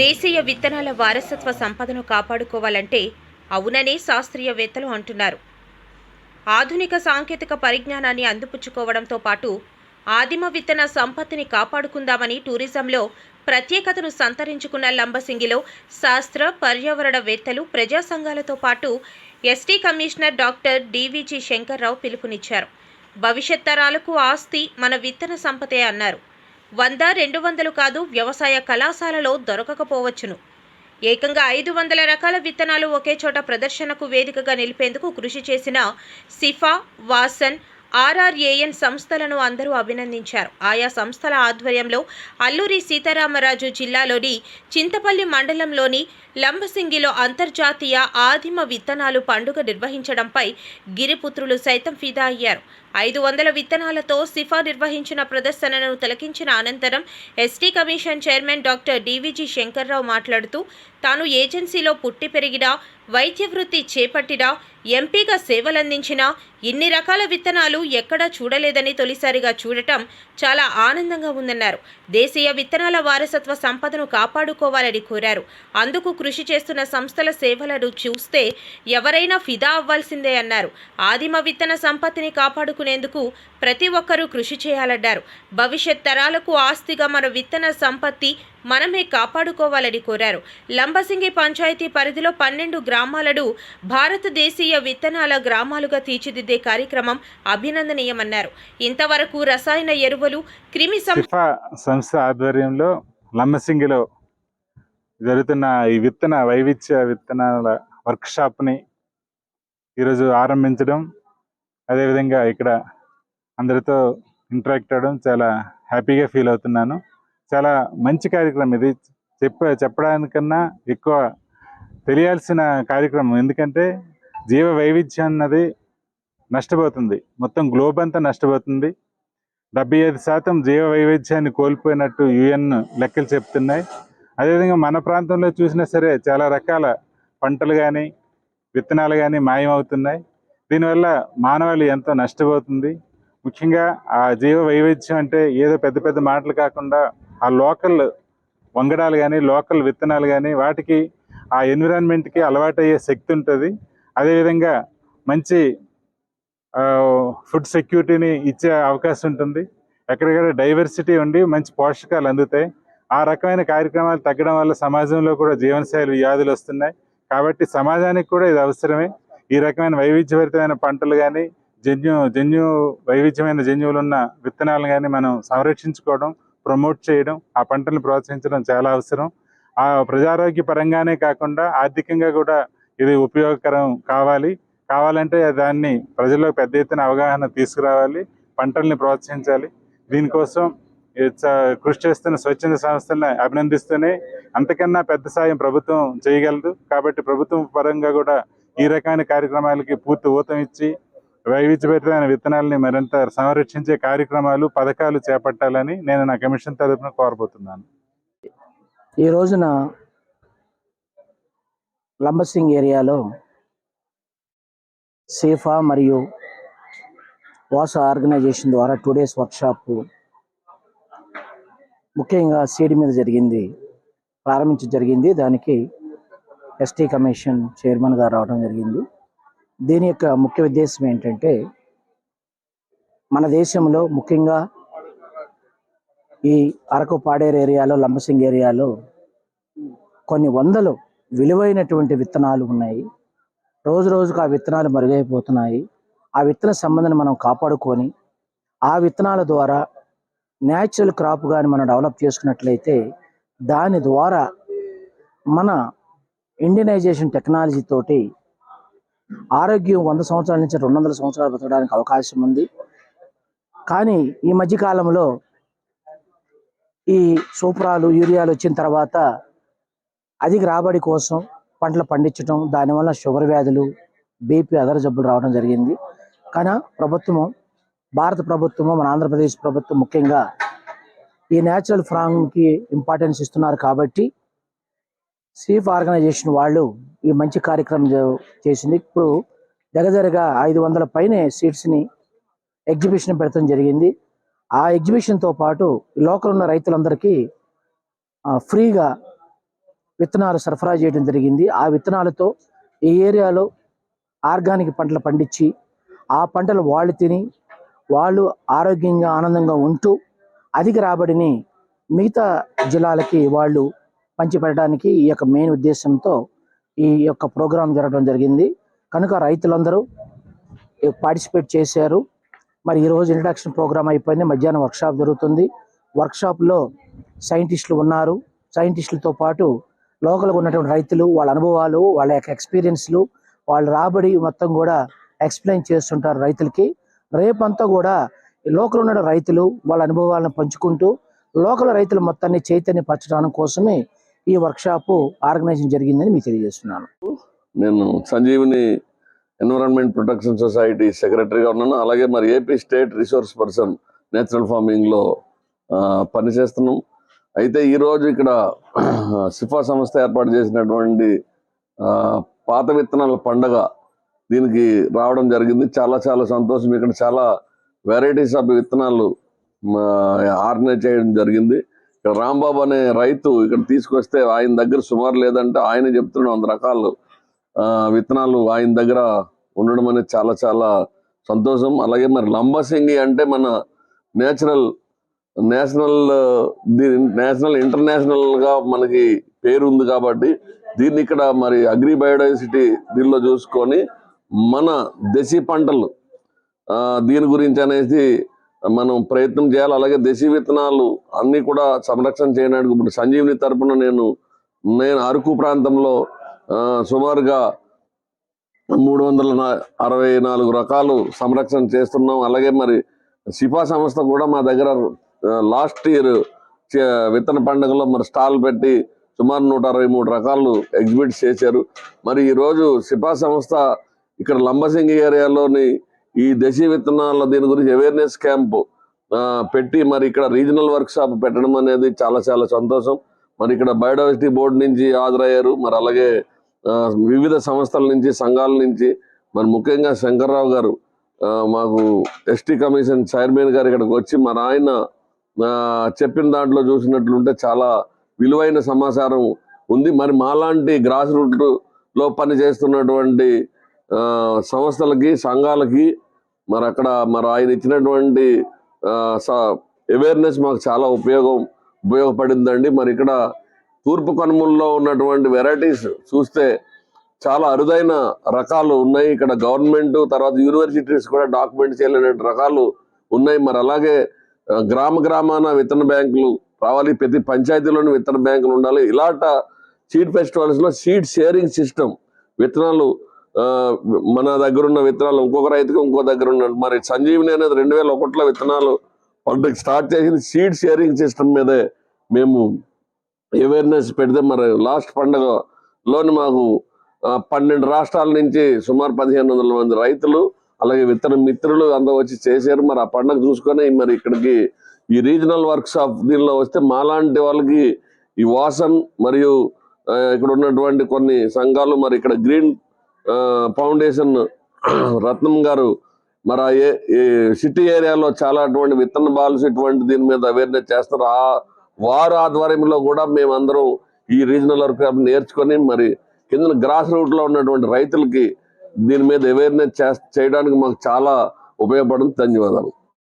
దేశీయ విత్తనాల వారసత్వ సంపదను కాపాడుకోవాలంటే అవునని శాస్త్రీయవేత్తలు అంటున్నారు. ఆధునిక సాంకేతిక పరిజ్ఞానాన్ని అందిపుచ్చుకోవడంతో పాటు ఆదిమ విత్తన సంపత్తిని కాపాడుకుందామని టూరిజంలో ప్రత్యేకతను సంతరించుకున్న లంబసింగిలో శాస్త్ర పర్యావరణవేత్తలు ప్రజా సంఘాలతో పాటు ST commissioner doctor DVG Shankarrao పిలుపునిచ్చారు. భవిష్యత్ తరాలకు ఆస్తి మన విత్తన సంపదే అన్నారు. వంద రెండు వందలు కాదు వ్యవసాయ కళాశాలలో దొరకకపోవచ్చును. ఏకంగా ఐదు వందల రకాల విత్తనాలు ఒకే చోట ప్రదర్శనకు వేదికగా నిలిపేందుకు కృషి చేసిన సిఫా వాసన్ ఆర్ఆర్ఏఎన్ సంస్థలను అందరూ అభినందించారు. ఆయా సంస్థల ఆధ్వర్యంలో అల్లూరి సీతారామరాజు జిల్లాలోని చింతపల్లి మండలంలోని లంబసింగిలో అంతర్జాతీయ ఆదిమ విత్తనాలు పండుగ నిర్వహించడంపై గిరిపుత్రులు సైతం ఫిదా అయ్యారు. ఐదు వందల విత్తనాలతో సిఫా నిర్వహించిన ప్రదర్శనను తిలకించిన అనంతరం ST commission chairman doctor DVG Shankarrao మాట్లాడుతూ తాను ఏజెన్సీలో పుట్టి పెరిగినా వైద్య వృత్తి చేపట్టినా ఎంపీగా సేవలందించినా ఇన్ని రకాల విత్తనాలు ఎక్కడా చూడలేదని తొలిసారిగా చూడటం చాలా ఆనందంగా ఉందన్నారు. దేశీయ విత్తనాల వారసత్వ సంపదను కాపాడుకోవాలని కోరారు. అందుకు కృషి కృషి చేస్తున్న సంస్థల సేవలను చూస్తే ఎవరైనా ఫిదా అవ్వాల్సిందే అన్నారు. ఆదిమ విత్తన సంపత్తిని కాపాడుకునేందుకు ప్రతి ఒక్కరూ కృషి చేయాలన్నారు. భవిష్యత్ తరాలకు ఆస్తిగా మన విత్తన సంపత్తి మనమే కాపాడుకోవాలని కోరారు. లంబసింగి పంచాయతీ పరిధిలో పన్నెండు గ్రామాలను భారతదేశీయ విత్తనాల గ్రామాలుగా తీర్చిదిద్దే కార్యక్రమం అభినందనీయమన్నారు. ఇంతవరకు రసాయన ఎరువులు క్రిమి సంస్థ ఆధ్వర్యంలో లంబసింగిలో జరుగుతున్న ఈ విత్తన వైవిధ్య విత్తనాల వర్క్షాప్ని ఈరోజు ఆరంభించడం. అదేవిధంగా ఇక్కడ అందరితో ఇంటరాక్ట్ అవ్వడం చాలా హ్యాపీగా ఫీల్ అవుతున్నాను. చాలా మంచి కార్యక్రమం ఇది. చెప్ప చెప్పడానికన్నా ఎక్కువ తెలియాల్సిన కార్యక్రమం. ఎందుకంటే జీవ వైవిధ్యం అన్నది నష్టపోతుంది. మొత్తం గ్లోబ్ అంతా నష్టపోతుంది. డెబ్బై ఐదు శాతం జీవ వైవిధ్యాన్ని కోల్పోయినట్టు యుఎన్ లెక్కలు చెప్తున్నాయి. అదేవిధంగా మన ప్రాంతంలో చూసినా సరే చాలా రకాల పంటలు కానీ విత్తనాలు కానీ మాయమవుతున్నాయి. దీనివల్ల మానవాళి ఎంతో నష్టపోతుంది. ముఖ్యంగా ఆ జీవ వైవిధ్యం అంటే ఏదో పెద్ద పెద్ద మాటలు కాకుండా ఆ లోకల్ వంగడాలు కానీ లోకల్ విత్తనాలు కానీ వాటికి ఆ ఎన్విరాన్మెంట్కి అలవాటయ్యే శక్తి ఉంటుంది. అదేవిధంగా మంచి ఫుడ్ సెక్యూరిటీని ఇచ్చే అవకాశం ఉంటుంది. ఎక్కడికక్కడ డైవర్సిటీ ఉండి మంచి పోషకాలు అందుతాయి. ఆ రకమైన కార్యక్రమాలు తగ్గడం వల్ల సమాజంలో కూడా జీవనశైలి వ్యాధులు వస్తున్నాయి. కాబట్టి సమాజానికి కూడా ఇది అవసరమే. ఈ రకమైన వైవిధ్యభరితమైన పంటలు కానీ జన్యు జన్యు వైవిధ్యమైన జన్యువులు ఉన్న విత్తనాలు కానీ మనం సంరక్షించుకోవడం ప్రమోట్ చేయడం ఆ పంటలను ప్రోత్సహించడం చాలా అవసరం. ఆ ప్రజారోగ్య పరంగానే కాకుండా ఆర్థికంగా కూడా ఇది ఉపయోగకరం కావాలి. కావాలంటే దాన్ని ప్రజల్లో పెద్ద ఎత్తున అవగాహన తీసుకురావాలి. పంటల్ని ప్రోత్సహించాలి. దీనికోసం కృషి చేస్తున్న స్వచ్ఛంద సంస్థలను అభినందిస్తూనే అంతకన్నా పెద్ద సాయం ప్రభుత్వం చేయగలదు. కాబట్టి ప్రభుత్వం పరంగా కూడా ఈ రకమైన కార్యక్రమాలకి పూర్తి ఊతం ఇచ్చి వైవిధ్యభరితమైన విత్తనాలని మరింత సంరక్షించే కార్యక్రమాలు పథకాలు చేపట్టాలని నేను నా కమిషన్ తరఫున కోరబోతున్నాను. ఈ రోజున లంబసింగ్ ఏరియాలో సేఫా మరియు వాస ఆర్గనైజేషన్ ద్వారా టూ డేస్ వర్క్షాప్ ముఖ్యంగా సీడ్ మీద జరిగింది ప్రారంభించి జరిగింది. దానికి ఎస్టీ కమిషన్ చైర్మన్ రావడం జరిగింది. దీని యొక్క ముఖ్య ఉద్దేశం ఏంటంటే మన దేశంలో ముఖ్యంగా ఈ అరకు పాడేరు ఏరియాలో లంబసింగ్ ఏరియాలో కొన్ని వందలు విలువైనటువంటి విత్తనాలు ఉన్నాయి. రోజు రోజుకు ఆ విత్తనాలు మరుగైపోతున్నాయి. ఆ విత్తన సంబంధాన్ని మనం కాపాడుకొని ఆ విత్తనాల ద్వారా న్యాచురల్ క్రాప్ కానీ మనం డెవలప్ చేసుకున్నట్లయితే దాని ద్వారా మన ఇండియనైజేషన్ టెక్నాలజీ తోటి ఆరోగ్యం వంద సంవత్సరాల నుంచి రెండు వందల సంవత్సరాలు బతకడానికి అవకాశం ఉంది. కానీ ఈ మధ్య కాలంలో ఈ సూపరాలు యూరియాలు వచ్చిన తర్వాత అధిక రాబడి కోసం పంటలు పండించడం దానివల్ల షుగర్ వ్యాధులు బీపీ అదర జబ్బులు రావడం జరిగింది. కానీ ప్రభుత్వం భారత ప్రభుత్వము మన ఆంధ్రప్రదేశ్ ప్రభుత్వం ముఖ్యంగా ఈ న్యాచురల్ ఫ్రాంగ్కి ఇంపార్టెన్స్ ఇస్తున్నారు కాబట్టి సీఫ్ ఆర్గనైజేషన్ వాళ్ళు ఈ మంచి కార్యక్రమం చేసింది. ఇప్పుడు దగ్గరగా ఐదు వందల పైనే సీట్స్ని ఎగ్జిబిషన్ పెడతాం జరిగింది. ఆ ఎగ్జిబిషన్తో పాటు ఈ లోకల్ ఉన్న రైతులందరికీ ఫ్రీగా విత్తనాలు సరఫరా చేయడం జరిగింది. ఆ విత్తనాలతో ఈ ఏరియాలో ఆర్గానిక్ పంటలు పండించి ఆ పంటలు వాళ్ళు తిని వాళ్ళు ఆరోగ్యంగా ఆనందంగా ఉంటూ అధిక రాబడిని మిగతా జిల్లాలకి వాళ్ళు పంచిపెట్టడానికి ఈ యొక్క మెయిన్ ఉద్దేశంతో ఈ యొక్క ప్రోగ్రాం జరగడం జరిగింది. కనుక రైతులందరూ పార్టిసిపేట్ చేశారు. మరి ఈరోజు ఇంట్రడక్షన్ ప్రోగ్రామ్ అయిపోయింది. మధ్యాహ్నం వర్క్షాప్ జరుగుతుంది. వర్క్షాప్లో సైంటిస్టులు ఉన్నారు. సైంటిస్టులతో పాటు లోకల్గా ఉన్నటువంటి రైతులు వాళ్ళ అనుభవాలు వాళ్ళ యొక్క ఎక్స్పీరియన్స్లు వాళ్ళ రాబడి మొత్తం కూడా ఎక్స్ప్లెయిన్ చేస్తుంటారు రైతులకి. రేపంతా కూడా లోకల్ ఉన్న రైతులు వాళ్ళ అనుభవాలను పంచుకుంటూ లోకల్ రైతుల మొత్తాన్ని చైతన్యపరచడం కోసమే ఈ వర్క్షాపు ఆర్గనైజేషన్ జరిగిందని మీకు తెలియజేస్తున్నాను. నేను సంజీవిని ఎన్విరాన్మెంట్ ప్రొటెక్షన్ సొసైటీ సెక్రటరీగా ఉన్నాను. అలాగే మరి AP state resource person natural ఫార్మింగ్లో పనిచేస్తున్నాం. అయితే ఈరోజు ఇక్కడ సిఫా సంస్థ ఏర్పాటు చేసినటువంటి ఆ, పాత విత్తనాల పండగ దీనికి రావడం జరిగింది. చాలా చాలా సంతోషం. ఇక్కడ చాలా వెరైటీస్ ఆఫ్ విత్తనాలు ఆర్గనైజ్ చేయడం జరిగింది. ఇక్కడ రాంబాబు అనే రైతు ఇక్కడ తీసుకొస్తే ఆయన దగ్గర సుమారు లేదంటే ఆయన చెప్తున్నాడు వంద రకాలు విత్తనాలు ఆయన దగ్గర ఉండడం అనేది చాలా చాలా సంతోషం. అలాగే మరి లంబసింగి అంటే మన నేచురల్ నేషనల్ నేషనల్ ఇంటర్నేషనల్గా మనకి పేరు ఉంది కాబట్టి దీన్ని ఇక్కడ మరి అగ్రి బయోడైవర్సిటీ దీనిలో చూసుకొని మన దేశీ పంటలు దీని గురించి అనేసి మనం ప్రయత్నం చేయాలి. అలాగే దేశీ విత్తనాలు అన్నీ కూడా సంరక్షణ చేయడానికి ఇప్పుడు సంజీవిని తరపున నేను నేను అరకు ప్రాంతంలో సుమారుగా మూడు వందల అరవై నాలుగు రకాలు సంరక్షణ చేస్తున్నాం. అలాగే మరి సిఫా సంస్థ కూడా మా దగ్గర లాస్ట్ ఇయర్ విత్తన పండుగలో మరి స్టాల్ పెట్టి సుమారు నూట అరవై మూడు రకాలు ఎగ్జిబిట్ చేశారు. మరి ఈరోజు సిఫా సంస్థ ఇక్కడ లంబసింగి ఏరియాలోని ఈ దేశీ విత్తనాల దీని గురించి అవేర్నెస్ క్యాంప్ పెట్టి మరి ఇక్కడ రీజనల్ వర్క్ షాప్ పెట్టడం అనేది చాలా చాలా సంతోషం. మరి ఇక్కడ బయోడైవర్సిటీ బోర్డు నుంచి హాజరయ్యారు. మరి అలాగే వివిధ సంస్థల నుంచి సంఘాల నుంచి. మరి ముఖ్యంగా శంకర్రావు గారు మాకు ఎస్టీ కమిషన్ చైర్మన్ గారు ఇక్కడికి వచ్చి మరి ఆయన చెప్పిన దాంట్లో చూసినట్లుంటే చాలా విలువైన సమాచారం ఉంది. మరి మాలాంటి గ్రాస్ రూట్లో పనిచేస్తున్నటువంటి పని చేస్తున్నటువంటి సంస్థలకి సంఘాలకి మరి అక్కడ మరి ఆయన ఇచ్చినటువంటి అవేర్నెస్ మాకు చాలా ఉపయోగం ఉపయోగపడిందండి. మరి ఇక్కడ తూర్పు కనుమల్లో ఉన్నటువంటి వెరైటీస్ చూస్తే చాలా అరుదైన రకాలు ఉన్నాయి. ఇక్కడ గవర్నమెంట్ తర్వాత యూనివర్సిటీస్ కూడా డాక్యుమెంట్ చేయలేని రకాలు ఉన్నాయి. మరి అలాగే గ్రామ గ్రామాన విత్తన బ్యాంకులు రావాలి. ప్రతి పంచాయతీలోని విత్తన బ్యాంకులు ఉండాలి. ఇలాంట సీడ్ ఫెస్టివల్స్లో సీడ్ షేరింగ్ సిస్టమ్ విత్తనాలు మన దగ్గర ఉన్న విత్తనాలు ఇంకొక రైతుకి ఇంకో దగ్గర ఉన్న మరి సంజీవిని అనేది రెండు వేల ఒకటిలో విత్తనాలు పంటకి స్టార్ట్ చేసింది సీడ్ షేరింగ్ సిస్టమ్ మీదే మేము అవేర్నెస్ పెడితే మరి లాస్ట్ పండుగలోని మాకు పన్నెండు రాష్ట్రాల నుంచి సుమారు పదిహేను వందల మంది రైతులు అలాగే విత్తన మిత్రులు అంతా వచ్చి చేశారు. మరి ఆ పండుగ చూసుకొని మరి ఇక్కడికి ఈ రీజనల్ వర్క్ షాప్ దీనిలో వస్తే మాలాంటి వాళ్ళకి ఈ వాసన్ మరియు ఇక్కడ ఉన్నటువంటి కొన్ని సంఘాలు మరి ఇక్కడ గ్రీన్ ఫౌండేషన్ రత్నం గారు మరి ఏ ఈ సిటీ ఏరియాలో చాలా అటువంటి విత్తన బాల్స్ ఇటువంటి దీని మీద అవేర్నెస్ చేస్తారు. ఆ వారు ఆధ్వర్యంలో కూడా మేమందరం ఈ రీజనల్ వర్క్ నేర్చుకొని మరి కింద గ్రాస్ రూట్లో ఉన్నటువంటి రైతులకి దీని మీద అవేర్నెస్ చేయడానికి మాకు చాలా ఉపయోగపడుతుంది ధన్యవాదాలు.